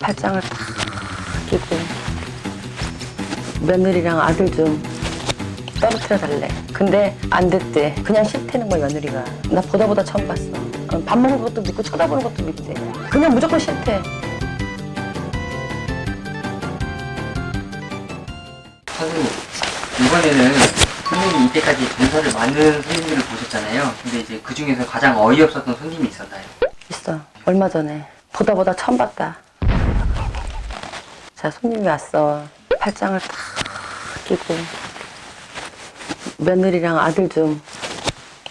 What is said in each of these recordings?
팔짱을 탁 끼고 며느리랑 아들 좀 떨어뜨려 달래. 근데 안 됐대. 그냥 싫다는 거야 며느리가. 나 보다 보다 처음 봤어. 어, 밥 먹는 것도 믿고 쳐다보는 것도 믿대. 그냥 무조건 싫대. 선생님 이번에는 선생님이 이때까지 전설을 많은 손님들을 보셨잖아요. 근데 이제 그 중에서 가장 어이없었던 손님이 있었나요? 있어. 얼마 전에 보다 보다 처음 봤다. 자 손님이 왔어. 팔짱을 탁 끼고 며느리랑 아들 좀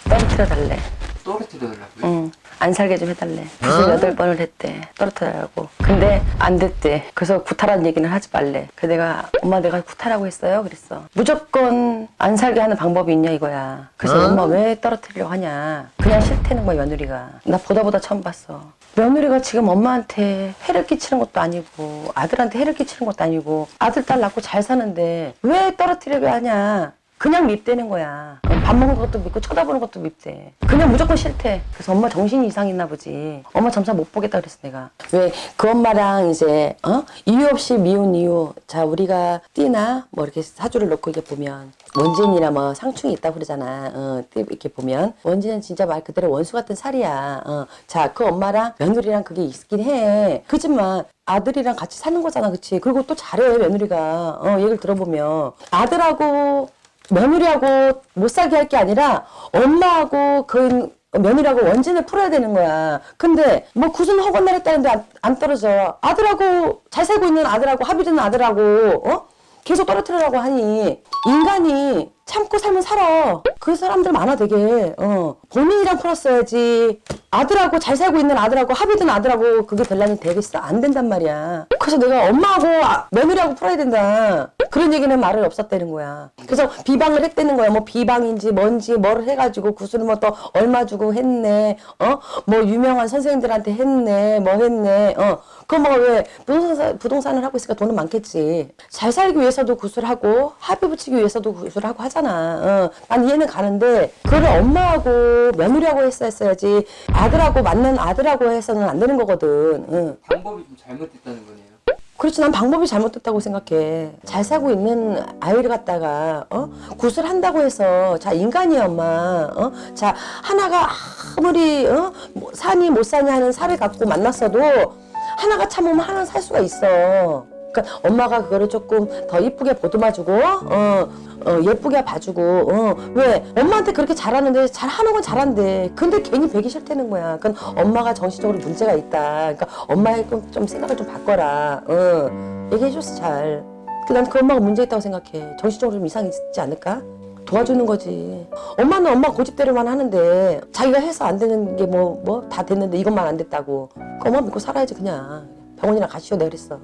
떨어뜨려 달래. 떨어뜨려달라고요? 응. 안 살게 좀 해달래. 빚을 여덟 번을 했대. 떨어뜨려라고. 근데 안 됐대. 그래서 구타라는 얘기는 하지 말래. 그 내가 엄마 내가 구타라고 했어요. 그랬어. 무조건 안 살게 하는 방법이 있냐 이거야. 그래서 엄마 왜 떨어뜨리려고 하냐. 그냥 싫다는 거야 며느리가. 나 보다 보다 처음 봤어. 며느리가 지금 엄마한테 해를 끼치는 것도 아니고 아들한테 해를 끼치는 것도 아니고 아들 딸 낳고 잘 사는데 왜 떨어뜨리려고 하냐. 그냥 밉대는 거야. 어, 밥 먹는 것도 밉고 쳐다보는 것도 밉대. 그냥 무조건 싫대. 그래서 엄마 정신이 이상했나 보지. 엄마 점차 못 보겠다 그랬어 내가. 왜 그 엄마랑 이제 어 이유 없이 미운 이유. 자 우리가 띠나 뭐 이렇게 사주를 놓고 이렇게 보면 원진이나 뭐 상충이 있다고 그러잖아. 어, 띠 이렇게 보면 원진은 진짜 말 그대로 원수 같은 살이야. 어, 자그 엄마랑 며느리랑 그게 있긴 해. 그지만 아들이랑 같이 사는 거잖아, 그치? 그리고 또 잘해, 며느리가. 어, 얘기를 들어보면. 아들하고 며느리하고 못 살게 할 게 아니라 엄마하고 그 며느리하고 원진을 풀어야 되는 거야. 근데 뭐 구순 허건 날했다는데 안, 안 떨어져. 아들하고 잘 살고 있는 아들하고 합의되는 아들하고 어? 계속 떨어뜨리라고 하니 인간이 참고 살면 살아. 그 사람들 많아 되게. 어. 본인이랑 풀었어야지. 아들하고 잘 살고 있는 아들하고 합의된 아들하고 그게 될라니 되겠어. 안 된단 말이야. 그래서 내가 엄마하고 아- 며느리하고 풀어야 된다. 그런 얘기는 말을 없었다는 거야. 그래서 비방을 했다는 거야. 뭐 비방인지 뭔지 뭐를 해가지고 구슬을 뭐 또 얼마 주고 했네. 어? 뭐 유명한 선생님들한테 했네. 뭐 했네. 어. 그거 뭐왜 부동산, 부동산을 하고 있으니까 돈은 많겠지. 잘 살기 위해서도 구슬하고 합의 붙이기 위해서도 구슬하고 하잖아. 어. 난 이해는 가는데 그걸 엄마하고 며느리하고 했었어야지 아들하고 맞는 아들하고 해서는 안 되는 거거든. 응. 방법이 좀 잘못됐다는 거네요. 그렇지 난 방법이 잘못됐다고 생각해. 잘 살고 있는 아이를 갖다가 어? 굿을 한다고 해서 자 인간이야 엄마. 어자 하나가 아무리 어? 뭐, 사니 못 사니 하는 살을 갖고 만났어도 하나가 참으면 하나는 살 수가 있어 그러니까 엄마가 그거를 조금 더 이쁘게 보듬어주고 어, 어 예쁘게 봐주고 어. 왜? 엄마한테 그렇게 잘하는데 잘하는 건 잘한대 근데 괜히 배기 싫다는 거야. 그러니까 엄마가 정신적으로 문제가 있다. 그러니까 엄마의 좀- 좀 생각을 좀 바꿔라. 어. 얘기해줬어 잘 난그 엄마가 문제 있다고 생각해. 정신적으로 좀 이상이 있지 않을까? 도와주는 거지. 엄마는 엄마 고집대로만 하는데 자기가 해서 안 되는 게 뭐 뭐 다 됐는데 이것만 안 됐다고. 그 엄마 믿고 살아야지 그냥. 병원이나 가시오 내가 그랬어.